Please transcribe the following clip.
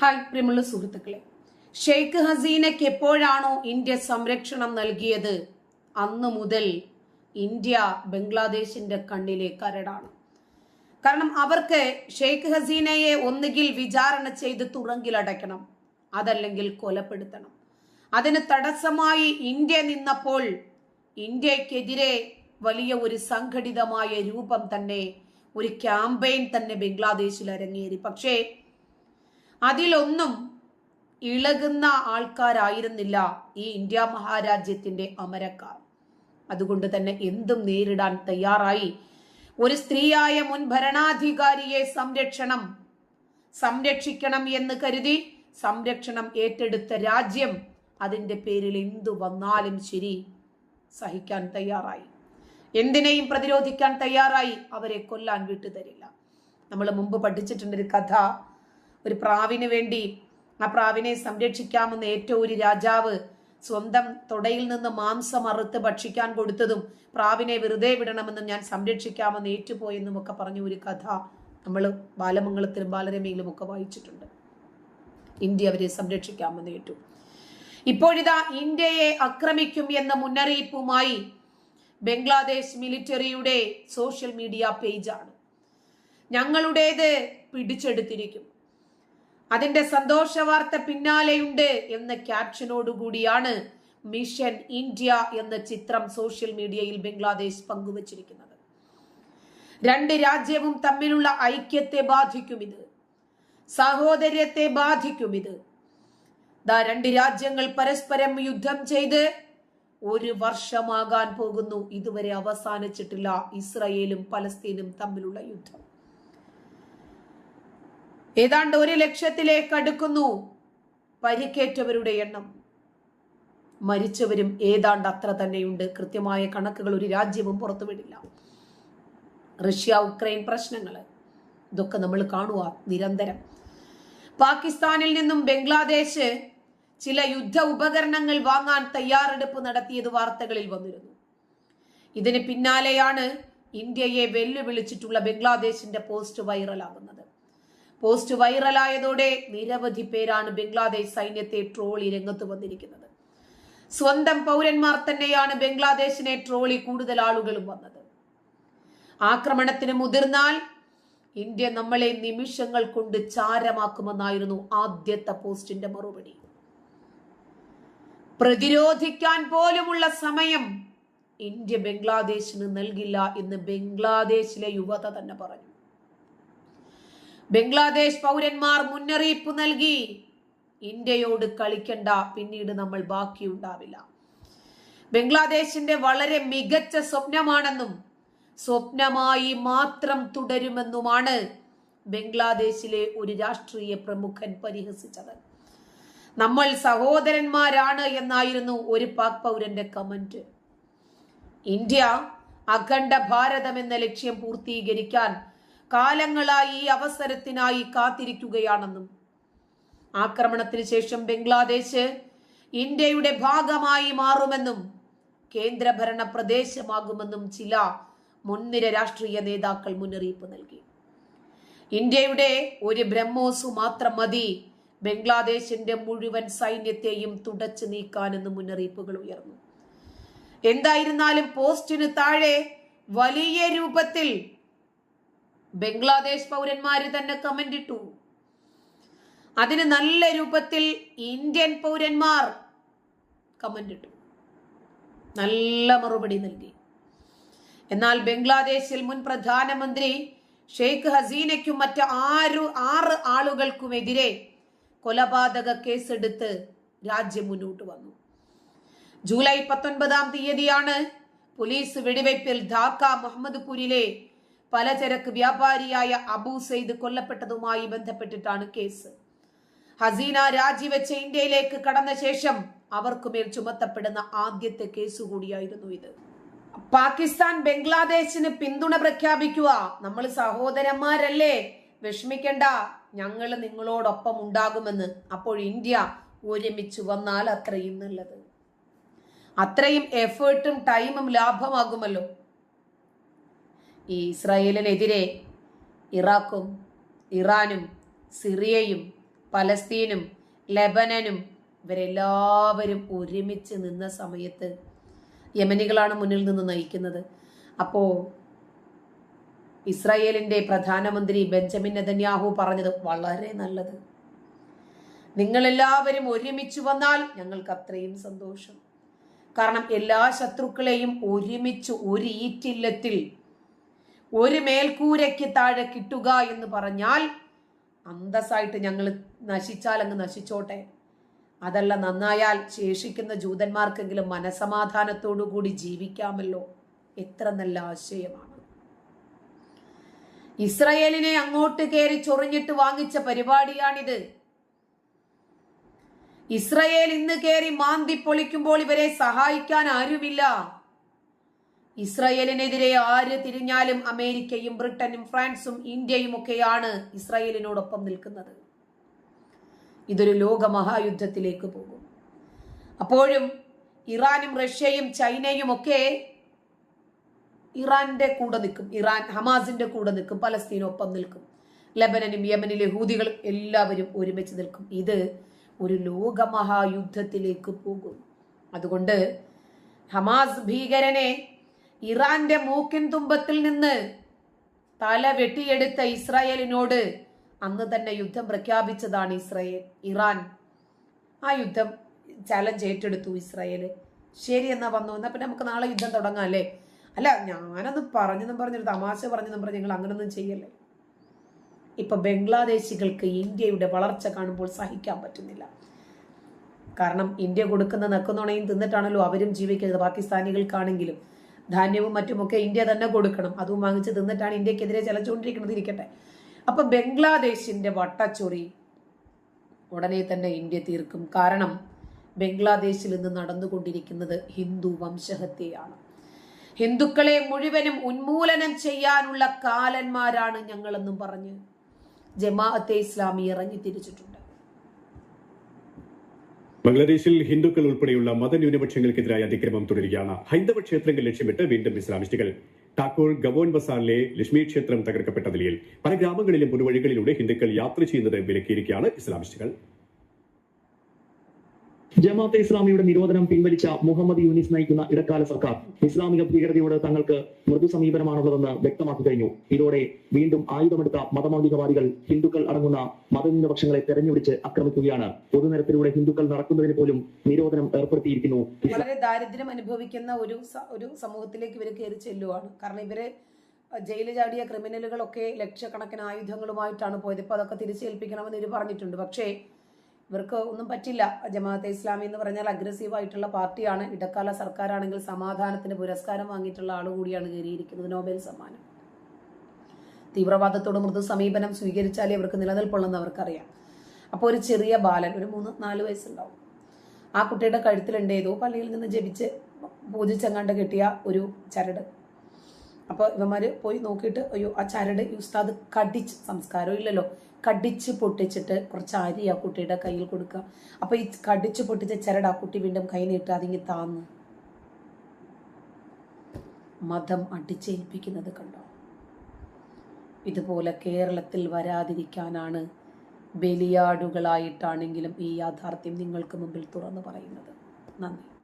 Hi പ്രിയമുള്ള സുഹൃത്തുക്കളെ. ഷെയ്ഖ് ഹസീനയ്ക്ക് എപ്പോഴാണോ ഇന്ത്യ സംരക്ഷണം നൽകിയത്? അന്ന് മുതൽ ഇന്ത്യ ബംഗ്ലാദേശിന്റെ കണ്ണിലെ കരടാണ്. കാരണം അവർക്ക് ഷെയ്ഖ് ഹസീനയെ ഒന്നുകിൽ വിചാരണ ചെയ്ത് തുറങ്കിലടയ്ക്കണം അതല്ലെങ്കിൽ കൊലപ്പെടുത്തണം. അതിന് തടസ്സമായി ഇന്ത്യ നിന്നപ്പോൾ ഇന്ത്യക്കെതിരെ വലിയ ഒരു സംഘടിതമായ രൂപം തന്നെ ഒരു ക്യാമ്പയിൻ തന്നെ ബംഗ്ലാദേശിൽ അരങ്ങേറി. പക്ഷേ അതിലൊന്നും ഇളകുന്ന ആൾക്കാരായിരുന്നില്ല ഈ ഇന്ത്യ മഹാരാജ്യത്തിന്റെ അമരക്കാർ. അതുകൊണ്ട് തന്നെ എന്തും നേരിടാൻ തയ്യാറായി. ഒരു സ്ത്രീയായ മുൻ ഭരണാധികാരിയെ സംരക്ഷണം സംരക്ഷിക്കണം എന്ന് കരുതി സംരക്ഷണം ഏറ്റെടുത്ത രാജ്യം അതിന്റെ പേരിൽ എന്തു വന്നാലും ശരി സഹിക്കാൻ തയ്യാറായി. എന്തിനേയും പ്രതിരോധിക്കാൻ തയ്യാറായി. അവരെ കൊല്ലാൻ വിട്ടുതരില്ല. നമ്മൾ മുമ്പ് പഠിച്ചിട്ടുണ്ടൊരു കഥ. ഒരു പ്രാവിന് വേണ്ടി ആ പ്രാവിനെ സംരക്ഷിക്കാമെന്ന് ഏറ്റവും ഒരു രാജാവ് സ്വന്തം തൊടയിൽ നിന്ന് മാംസം അറുത്ത് ഭക്ഷിക്കാൻ കൊടുത്തതും പ്രാവിനെ വെറുതെ വിടണമെന്നും ഞാൻ സംരക്ഷിക്കാമെന്ന് ഏറ്റുപോയെന്നും ഒക്കെ പറഞ്ഞ ഒരു കഥ നമ്മൾ ബാലമംഗളത്തിലും ബാലരമയിലും ഒക്കെ വായിച്ചിട്ടുണ്ട്. ഇന്ത്യ അവരെ സംരക്ഷിക്കാമെന്ന് ഏറ്റു. ഇപ്പോഴിതാ ഇന്ത്യയെ ആക്രമിക്കും എന്ന മുന്നറിയിപ്പുമായി ബംഗ്ലാദേശ് മിലിറ്ററിയുടെ സോഷ്യൽ മീഡിയ പേജാണ്. ഞങ്ങളുടേത് പിടിച്ചെടുത്തിരിക്കും. അതിന്റെ സന്തോഷവാർത്ത പിന്നാലെയുണ്ട് എന്ന ക്യാപ്ഷനോടുകൂടിയാണ് മിഷൻ ഇന്ത്യ എന്ന ചിത്രം സോഷ്യൽ മീഡിയയിൽ ബംഗ്ലാദേശ് പങ്കുവച്ചിരിക്കുന്നത്. രണ്ട് രാജ്യവും തമ്മിലുള്ള ഐക്യത്തെ ബാധിക്കും ഇത്. സഹോദര്യത്തെ ബാധിക്കും ഇത്. ദാ രണ്ട് രാജ്യങ്ങൾ പരസ്പരം യുദ്ധം ചെയ്ത് ഒരു വർഷമാകാൻ പോകുന്നു. ഇതുവരെ അവസാനിച്ചിട്ടില്ല ഇസ്രയേലും പലസ്തീനും തമ്മിലുള്ള യുദ്ധം. ഏതാണ്ട് ഒരു ലക്ഷത്തിലേക്ക് അടുക്കുന്നു പരിക്കേറ്റവരുടെ എണ്ണം. മരിച്ചവരും ഏതാണ്ട് അത്ര തന്നെയുണ്ട്. കൃത്യമായ കണക്കുകൾ ഒരു രാജ്യവും പുറത്തുവിടില്ല. റഷ്യ ഉക്രൈൻ പ്രശ്നങ്ങൾ ഇതൊക്കെ നമ്മൾ കാണുക നിരന്തരം. പാകിസ്ഥാനിൽ നിന്നും ബംഗ്ലാദേശ് ചില യുദ്ധ ഉപകരണങ്ങൾ വാങ്ങാൻ തയ്യാറെടുപ്പ് നടത്തിയത് വാർത്തകളിൽ വന്നിരുന്നു. ഇതിന് പിന്നാലെയാണ് ഇന്ത്യയെ വെല്ലുവിളിച്ചിട്ടുള്ള ബംഗ്ലാദേശിന്റെ പോസ്റ്റ് വൈറലാകുന്നത്. പോസ്റ്റ് വൈറലായതോടെ നിരവധി പേരാണ് ബംഗ്ലാദേശ് സൈന്യത്തെ ട്രോളി രംഗത്ത് വന്നിരിക്കുന്നത്. സ്വന്തം പൗരന്മാർ തന്നെയാണ് ബംഗ്ലാദേശിനെ ട്രോളി കൂടുതൽ ആളുകളും വന്നത്. ആക്രമണത്തിന് മുതിർന്നാൽ ഇന്ത്യ നമ്മളെ നിമിഷങ്ങൾ കൊണ്ട് ചാരമാക്കുമെന്നായിരുന്നു ആദ്യത്തെ പോസ്റ്റിന്റെ മറുപടി. പ്രതിരോധിക്കാൻ പോലുമുള്ള സമയം ഇന്ത്യ ബംഗ്ലാദേശിന് നൽകില്ല എന്ന് ബംഗ്ലാദേശിലെ യുവത തന്നെ പറഞ്ഞു. ബംഗ്ലാദേശ് പൗരന്മാർ മുന്നറിയിപ്പ് നൽകി. ഇന്ത്യയോട് കളിക്കണ്ട പിന്നീട് നമ്മൾ ബാക്കിയുണ്ടാവില്ല. ബംഗ്ലാദേശിന്റെ വളരെ മികച്ച സ്വപ്നമാണെന്നും സ്വപ്നമായി മാത്രം തുടരുമെന്നുമാണ് ബംഗ്ലാദേശിലെ ഒരു രാഷ്ട്രീയ പ്രമുഖൻ പരിഹസിച്ചത്. നമ്മൾ സഹോദരന്മാരാണ് എന്നായിരുന്നു ഒരു പാക് പൗരന്റെ കമന്റ്. ഇന്ത്യ അഖണ്ഡ ഭാരതം എന്ന ലക്ഷ്യം പൂർത്തീകരിക്കാൻ കാലങ്ങളായി ഈ അവസരത്തിനായി കാത്തിരിക്കുകയാണെന്നും ആക്രമണത്തിന് ശേഷം ബംഗ്ലാദേശ് ഇന്ത്യയുടെ ഭാഗമായി മാറുമെന്നും കേന്ദ്രഭരണ പ്രദേശമാകുമെന്നും ചില മുൻനിര രാഷ്ട്രീയ നേതാക്കൾ മുന്നറിയിപ്പ് നൽകി. ഇന്ത്യയുടെ ഒരു ബ്രഹ്മോസ് മാത്രം മതി ബംഗ്ലാദേശിന്റെ മുഴുവൻ സൈന്യത്തെയും തുടച്ചു നീക്കാനെന്ന് മുന്നറിയിപ്പുകൾ ഉയർന്നു. എന്തായിരുന്നാലും പോസ്റ്റിന് താഴെ വലിയ രൂപത്തിൽ ബംഗ്ലാദേശ് പൗരന്മാര് തന്നെ കമന്റ് ഇട്ടു. അതിന് നല്ല രൂപത്തിൽ ഇന്ത്യൻ പൗരന്മാർ കമന്റ് ഇട്ടു. നല്ല മറുപടി നൽകി. എന്നാൽ ബംഗ്ലാദേശിൽ മുൻ പ്രധാനമന്ത്രി ഷെയ്ഖ് ഹസീനയ്ക്കും മറ്റ് ആറ് ആറ് ആളുകൾക്കുമെതിരെ കൊലപാതക കേസെടുത്ത് രാജ്യം മുന്നോട്ട് വന്നു. ജൂലൈ പത്തൊൻപതാം തീയതിയാണ് പോലീസ് വെടിവയ്പിൽ ധാക്ക മുഹമ്മദ്പൂരിലെ പലചരക്ക് വ്യാപാരിയായ അബു സെയ്ദ് കൊല്ലപ്പെട്ടതുമായി ബന്ധപ്പെട്ടിട്ടാണ് കേസ്. ഹസീന രാജിവെച്ച് ഇന്ത്യയിലേക്ക് കടന്ന ശേഷം അവർക്കുമേൽ ചുമത്തപ്പെടുന്ന ആദ്യത്തെ കേസ് കൂടിയായിരുന്നു ഇത്. പാകിസ്ഥാൻ ബംഗ്ലാദേശിന് പിന്തുണ പ്രഖ്യാപിക്കുക. നമ്മൾ സഹോദരന്മാരല്ലേ? വിഷമിക്കണ്ട. ഞങ്ങൾ നിങ്ങളോടൊപ്പം ഉണ്ടാകുമെന്ന് അപ്പോൾ ഇന്ത്യ ഒരുമിച്ച് വന്നാൽ അത്രയും നല്ലത്. അത്രയും എഫേർട്ടും ടൈമും ലാഭമാകുമല്ലോ. ഈ ഇസ്രായേലിനെതിരെ ഇറാഖും ഇറാനും സിറിയയും പലസ്തീനും ലെബനനും ഇവരെല്ലാവരും ഒരുമിച്ച് നിന്ന സമയത്ത് യമനികളാണ് മുന്നിൽ നിന്ന് നയിക്കുന്നത്. അപ്പോൾ ഇസ്രായേലിന്റെ പ്രധാനമന്ത്രി ബെഞ്ചമിൻ നെതന്യാഹു പറഞ്ഞത് വളരെ നല്ലത്. നിങ്ങളെല്ലാവരും ഒരുമിച്ച് വന്നാൽ ഞങ്ങൾക്ക് അത്രയും സന്തോഷം. കാരണം എല്ലാ ശത്രുക്കളെയും ഒരുമിച്ച് ഒരു ഈറ്റില്ലത്തിൽ ഒരു മേൽക്കൂരയ്ക്ക് താഴെ കിട്ടുക എന്ന് പറഞ്ഞാൽ അന്തസ്സായിട്ട് ഞങ്ങൾ നശിച്ചാൽ അങ്ങ് നശിച്ചോട്ടെ. അതല്ല നന്നായാൽ ശേഷിക്കുന്ന ജൂതന്മാർക്കെങ്കിലും മനസമാധാനത്തോടു കൂടി ജീവിക്കാമല്ലോ. എത്ര നല്ല ആശയമാണ്. ഇസ്രയേലിനെ അങ്ങോട്ട് കയറി ചൊറിഞ്ഞിട്ട് വാങ്ങിച്ച പരിപാടിയാണിത്. ഇസ്രയേൽ ഇന്ന് കയറി മാന്തി പൊളിക്കുമ്പോൾ ഇവരെ സഹായിക്കാൻ ആരുമില്ല. ഇസ്രയേലിനെതിരെ ആര് തിരിഞ്ഞാലും അമേരിക്കയും ബ്രിട്ടനും ഫ്രാൻസും ഇന്ത്യയും ഒക്കെയാണ് ഇസ്രയേലിനോടൊപ്പം നിൽക്കുന്നത്. ഇതൊരു ലോകമഹായുദ്ധത്തിലേക്ക് പോകും. അപ്പോഴും ഇറാനും റഷ്യയും ചൈനയും ഒക്കെ ഇറാന്റെ കൂടെ നിൽക്കും. ഇറാൻ ഹമാസിന്റെ കൂടെ നിൽക്കും. പലസ്തീനൊപ്പം നിൽക്കും. ലബനനും യമനിലെ ഹൂതികളും എല്ലാവരും ഒരുമിച്ച് നിൽക്കും. ഇത് ഒരു ലോകമഹായുദ്ധത്തിലേക്ക് പോകും. അതുകൊണ്ട് ഹമാസ് ഭീകരനെ ഇറാന്റെ മൂക്കിൻ തുമ്പത്തിൽ നിന്ന് തല വെട്ടിയെടുത്ത ഇസ്രായേലിനോട് അന്ന് തന്നെ യുദ്ധം പ്രഖ്യാപിച്ചതാണ് ഇസ്രായേൽ ഇറാൻ. ആ യുദ്ധം ചലഞ്ച് ഏറ്റെടുത്തു ഇസ്രായേൽ. ശരി എന്നാ വന്നു. എന്നാ പിന്നെ നമുക്ക് നാളെ യുദ്ധം തുടങ്ങാം അല്ലേ? അല്ല ഞാനൊന്ന് പറഞ്ഞെന്നും പറഞ്ഞൊരു തമാശ പറഞ്ഞെന്നും പറഞ്ഞ് ഞങ്ങൾ അങ്ങനൊന്നും ചെയ്യല്ലേ? ഇപ്പൊ ബംഗ്ലാദേശികൾക്ക് ഇന്ത്യയുടെ വളർച്ച കാണുമ്പോൾ സഹിക്കാൻ പറ്റുന്നില്ല. കാരണം ഇന്ത്യ കൊടുക്കുന്ന നക്കുന്നുണയും തിന്നിട്ടാണല്ലോ അവരും ജീവിക്കുന്നത്. പാകിസ്ഥാനികൾക്കാണെങ്കിലും ധാന്യവും മറ്റുമൊക്കെ ഇന്ത്യ തന്നെ കൊടുക്കണം. അതും വാങ്ങിച്ച് തിന്നിട്ടാണ് ഇന്ത്യക്കെതിരെ ചലച്ചുകൊണ്ടിരിക്കുന്നത്. ഇരിക്കട്ടെ. അപ്പൊ ബംഗ്ലാദേശിന്റെ വട്ടച്ചൊറി ഉടനെ തന്നെ ഇന്ത്യ തീർക്കും. കാരണം ബംഗ്ലാദേശിൽ നിന്ന് നടന്നുകൊണ്ടിരിക്കുന്നത് ഹിന്ദു വംശഹത്യയാണ്. ഹിന്ദുക്കളെ മുഴുവനും ഉന്മൂലനം ചെയ്യാനുള്ള കാലന്മാരാണ് ഞങ്ങളെന്നും പറഞ്ഞ് ജമാഅത്തെ ഇസ്ലാമി ഇറങ്ങി തിരിച്ചിട്ടുണ്ട്. ബംഗ്ലാദേശിൽ ഹിന്ദുക്കൾ ഉൾപ്പെടെയുള്ള മതന്യൂനപക്ഷങ്ങൾക്കെതിരായ അതിക്രമം തുടരുകയാണ്. ഹൈന്ദവ ക്ഷേത്രങ്ങൾ ലക്ഷ്യമിട്ട് വീണ്ടും ഇസ്ലാമിസ്റ്റുകൾ ടാക്കൂർ ഗവോൻ ബസാറിലെ ലക്ഷ്മി ക്ഷേത്രം തകർക്കപ്പെട്ട നിലയിൽ പല ഗ്രാമങ്ങളിലും പൊതുവഴികളിലൂടെ ഹിന്ദുക്കൾ യാത്ര ചെയ്യുന്നത് വിലക്കിയിരിക്കുകയാണ് ഇസ്ലാമിസ്റ്റുകൾ. ജമാഅത്തെ ഇസ്ലാമിയുടെ നിരോധനം പിൻവലിച്ച മുഹമ്മദ് യൂനിസ് നയിക്കുന്ന ഇടക്കാല സർക്കാർ ഇസ്ലാമിക ഭീകരതയോട് തങ്ങൾക്ക് മൃദു സമീപനമാണുള്ളതെന്ന് വ്യക്തമാക്കി കഴിഞ്ഞു. ഇതോടെ വീണ്ടും ആയുധമെടുത്ത മതമൗലികവാദികൾ ഹിന്ദുക്കൾ അടങ്ങുന്ന മതന്യൂനപക്ഷങ്ങളെ തെരഞ്ഞുപിടിച്ച് ആക്രമിക്കുകയാണ്. പൊതുനിരത്തിലൂടെ ഹിന്ദുക്കൾ നടക്കുന്നതിന് പോലും നിരോധനം ഏർപ്പെടുത്തിയിരിക്കുന്നു. വളരെ ദാരിദ്ര്യം അനുഭവിക്കുന്ന ഒരു ഒരു സമൂഹത്തിലേക്ക് ഇവർ കയറി ചെല്ലുവാണ്. കാരണം ഇവർ ജയിലിൽ ചാടിയ ക്രിമിനലുകളൊക്കെ ലക്ഷക്കണക്കിന് ആയുധങ്ങളുമായിട്ടാണ് പോയത്. ഇപ്പൊ അതൊക്കെ തിരിച്ചേൽപ്പിക്കണമെന്ന് ഇവർ പറഞ്ഞിട്ടുണ്ട്. പക്ഷേ ഇവർക്ക് ഒന്നും പറ്റില്ല. ജമാഅത്തെ ഇസ്ലാമി എന്ന് പറഞ്ഞാൽ അഗ്രസീവ് ആയിട്ടുള്ള പാർട്ടിയാണ്. ഇടക്കാല സർക്കാരാണെങ്കിൽ സമാധാനത്തിന് പുരസ്കാരം വാങ്ങിയിട്ടുള്ള ആൾ കൂടിയാണ് കയറിയിരിക്കുന്നത്. നോബൽ സമ്മാനം. തീവ്രവാദത്തോട് മൃദു സമീപനം സ്വീകരിച്ചാലേ ഇവർക്ക് നിലനിൽപ്പുള്ളെന്ന് അവർക്കറിയാം. അപ്പോൾ ഒരു ചെറിയ ബാലൻ ഒരു മൂന്ന് നാല് വയസ്സുണ്ടാവും. ആ കുട്ടിയുടെ കഴുത്തിലുണ്ട് ഏതോ പള്ളിയിൽ നിന്ന് ജപിച്ച് പൂജിച്ചങ്ങാണ്ട് കിട്ടിയ ഒരു ചരട് അപ്പോൾ ഇവന്മാർ പോയി നോക്കിയിട്ട് അയ്യോ ആ ചരട് ഉസ്താദ് കടിച്ച് സംസ്കാരം ഇല്ലല്ലോ. കടിച്ച് പൊട്ടിച്ചിട്ട് കുറച്ച് അരി ആ കുട്ടിയുടെ കയ്യിൽ കൊടുക്കുക. അപ്പോൾ ഈ കടിച്ച് പൊട്ടിച്ച ചരട് ആ കുട്ടി വീണ്ടും കൈ നീട്ട് അതിങ്ങി താന്ന്. മതം അടിച്ചേൽപ്പിക്കുന്നത് കണ്ടോ? ഇതുപോലെ കേരളത്തിൽ വരാതിരിക്കാനാണ് ബലിയാടുകളായിട്ടാണെങ്കിലും ഈ യാഥാർത്ഥ്യം നിങ്ങൾക്ക് മുമ്പിൽ തുറന്നു പറയുന്നത്. നന്ദി.